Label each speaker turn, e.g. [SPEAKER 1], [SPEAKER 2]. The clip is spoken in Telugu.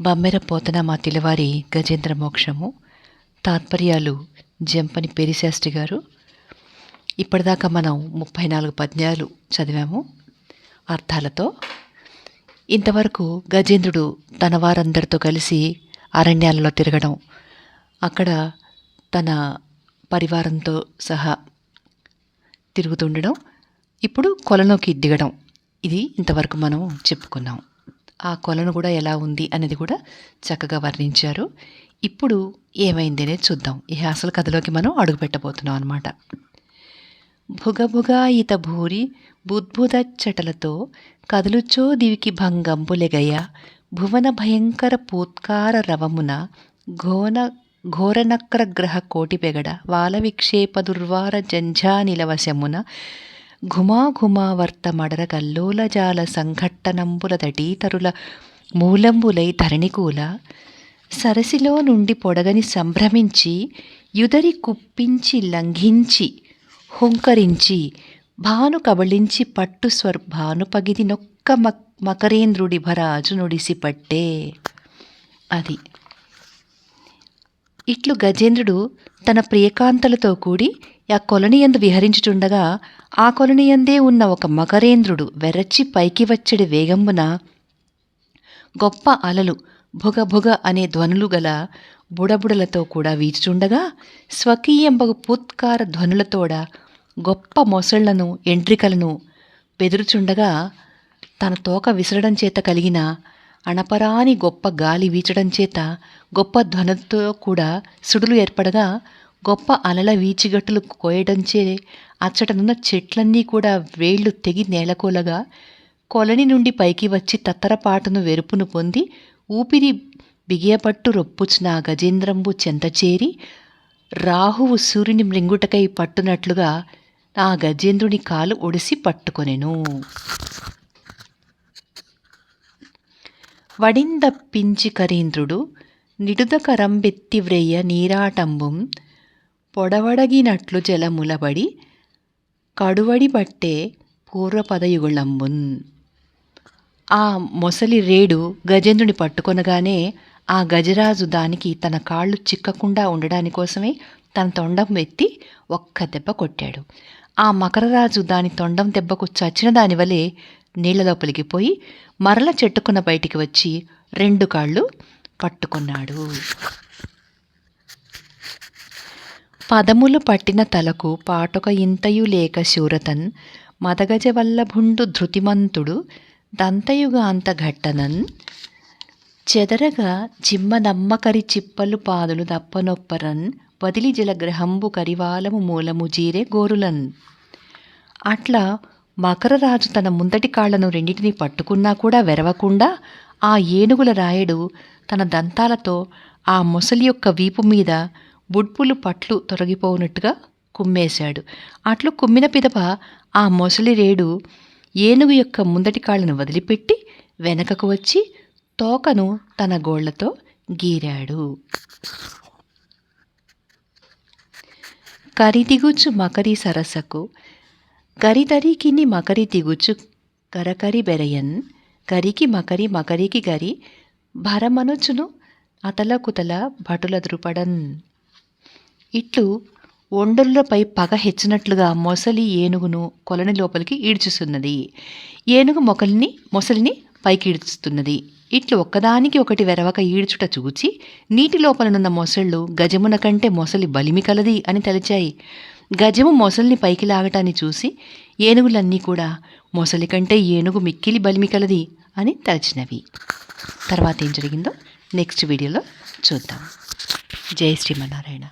[SPEAKER 1] బమ్మెర పోతన మా తిలవారి గజేంద్ర మోక్షము. తాత్పర్యాలు జంపని పెరిశాస్త్రి గారు. ఇప్పటిదాకా మనం ముప్పై నాలుగు పద్యాలు చదివాము. అర్థాలతో ఇంతవరకు గజేంద్రుడు తన వారందరితో కలిసి అరణ్యాలలో తిరగడం అక్కడ తన పరివారంతో సహా తిరుగుతుండడం ఇప్పుడు కొలలోకి దిగడం. ఇది ఇంతవరకు మనం చెప్పుకున్నాం. ఆ కొలను కూడా ఎలా ఉంది అనేది కూడా చక్కగా వర్ణించారు. ఇప్పుడు ఏమైంది అనేది చూద్దాం. ఈ అసలు కథలోకి మనం అడుగుపెట్టబోతున్నాం అనమాట భుగభుగాయిత భూరి బుద్భుద చటలతో కదులుచో దివికి భంగంబులెగయ భువన భయంకర పూత్కార రవమున ఘోన ఘోరనక్రగ్రహ కోటిపెగడ వాల విక్షేప దుర్వార జంఝానిలవశమున ఘుమాఘుమావర్త మడర కల్లోలజాల సంఘట్టనంబుల దటీతరుల మూలంబులై ధరణికూల సరసిలో నుండి పొడగని సంభ్రమించి యుదరి కుప్పించి లంఘించి హుంకరించి భాను కబళించి పట్టు స్వర్ భాను పగిది నొక్క మకరేంద్రుడి భరాజు నుడిసిపట్టే అది ఇట్లు గజేంద్రుడు తన ప్రియకాంతలతో కూడి ఆ కొలనియందు విహరించుచుండగా ఆ కొలనియందే ఉన్న ఒక మకరేంద్రుడు వెరచి పైకి వచ్చడి వేగంబున గొప్ప అలలు భుగభుగ అనే ధ్వనులు గల బుడబుడలతో కూడా వీచుచుండగా స్వకీయంబగు పూత్కార ధ్వనులతోడ గొప్ప మొసళ్ళను ఎంట్రికలను బెదురుచుండగా తన తోక విసరడం చేత కలిగిన అణపరాని గొప్ప గాలి వీచడం చేత గొప్ప ధ్వనులతో కూడా సుడులు ఏర్పడగా గొప్ప అలల వీచిగట్టులు కోయడంచే అచ్చటనున్న చెట్లన్నీ కూడా వేళ్ళు తెగి నేలకోలగా కొలని నుండి పైకి వచ్చి తత్తరపాటును వెరుపును పొంది ఊపిరి బిగియపట్టు రొప్పుచిన గజేంద్రంబు చెంతచేరి రాహువు సూర్యుని మృంగుటకై పట్టునట్లుగా ఆ గజేంద్రుని కాలు ఒడిసి పట్టుకొనెను. వడిందప్పించి కరీంద్రుడు నిడుదకరంబెత్తి వ్రెయ్య నీరాటంబుం పొడవడగినట్లు జలములబడి కడువడి బట్టే పూర్వపదయుగుళంబున్. ఆ మొసలి రేడు గజేంద్రుని పట్టుకొనగానే ఆ గజరాజు దానికి తన కాళ్ళు చిక్కకుండా ఉండడాని కోసమే తన తొండం ఎత్తి ఒక్క దెబ్బ కొట్టాడు. ఆ మకరరాజు దాని తొండం దెబ్బకు చచ్చిన దానివలే నీళ్ళ లోపలికి పోయి మరల చెట్టుకున్న బయటికి వచ్చి రెండు కాళ్ళు పట్టుకున్నాడు. పదములు పట్టిన తలకు పాటొక ఇంతయు లేక శూరతన్ మదగజవల్లభుండు ధృతిమంతుడు దంతయుగా అంత ఘట్టనన్ చెదరగా జిమ్మ నమ్మకరి చిప్పలు పాదులు దప్పనొప్పరన్ వదిలి జలగ్రహంబు కరివాలము మూలము జీరే గోరులన్. అట్లా మకరరాజు తన ముందటి కాళ్ళను రెండింటినీ పట్టుకున్నా కూడా వెరవకుండా ఆ ఏనుగుల రాయుడు తన దంతాలతో ఆ మొసలి యొక్క వీపు మీద బుడ్పులు పట్లు తొలగిపోనట్టుగా కుమ్మేశాడు. అట్లు కుమ్మిన పిదప ఆ మొసలి రేడు ఏనుగు యొక్క ముందటి కాళ్ళను వదిలిపెట్టి వెనకకు వచ్చి తోకను తన గోళ్ళతో గీరాడు. కరిదిగుచు మకరి సరసకు గరిదరికిని మకరి దిగుచు కరకరి బెరయన్ గరికి మకరి మకరికి గరి భరమనుచును అతల కుతల భటుల దృపడన్ ఇట్లు ఒండరులపై పగ హెచ్చినట్లుగా మొసలి ఏనుగును కొలని లోపలికి ఈడ్చుస్తున్నది ఏనుగు మొకలిని మొసలిని పైకి ఈడ్చుతున్నది ఇట్లు ఒక్కదానికి ఒకటి వెరవక ఈడ్చుట చూచి నీటి లోపలనున్న మొసళ్ళు గజమున కంటే మొసలి బలిమి కలది అని తలిచాయి గజము మొసలిని పైకి లాగటాన్ని చూసి ఏనుగులన్నీ కూడా మొసలి కంటే ఏనుగు మిక్కిలి బలిమి కలది అని తలచినవి. తర్వాత ఏం జరిగిందో నెక్స్ట్ వీడియోలో చూద్దాం. జై శ్రీమన్నారాయణ.